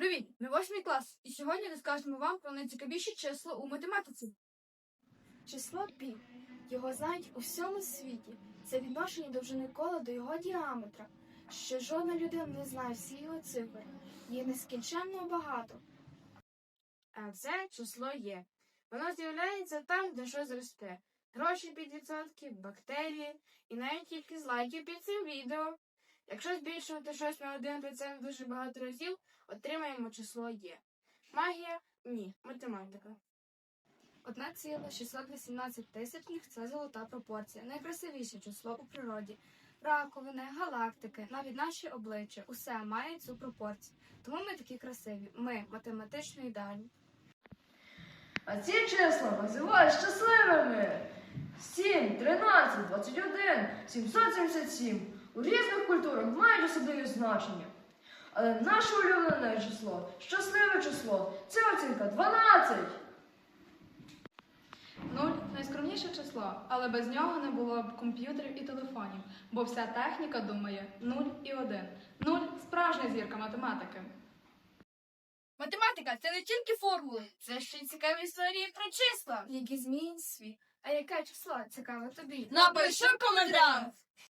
Привіт! Ми восьмий клас, і сьогодні розкажемо вам про найцікавіші числа у математиці. Число пі. Його знають у всьому світі. Це відношення довжини кола до його діаметра. Що жодна людина не знає всі його цифри. Є нескінченно багато. А це число є. Воно з'являється там, де щось росте. Гроші під відсотки, бактерії і навіть кількість лайків під цим відео. Якщо збільшувати щось на 1% дуже багато разів, отримаємо число є. Магія ні, математика. Одна ціла 618 тисячних це золота пропорція. Найкрасивіше число у природі. Раковини, галактики, навіть наші обличчя усе має цю пропорцію. Тому ми такі красиві. Ми математично ідеальні. А ці числа називають щасливими. 7, 13, 21, 777. У різних культурах мають особливі значення. Але наше улюблене число, щасливе число, це оцінка 12. Нуль найскромніше число, але без нього не було б комп'ютерів і телефонів, бо вся техніка думає нуль і один. Нуль справжня зірка математики. Математика це не тільки формули, це ще й цікаві історії про числа. Які змінюють світ. А яке число цікаво тобі? Напиши в!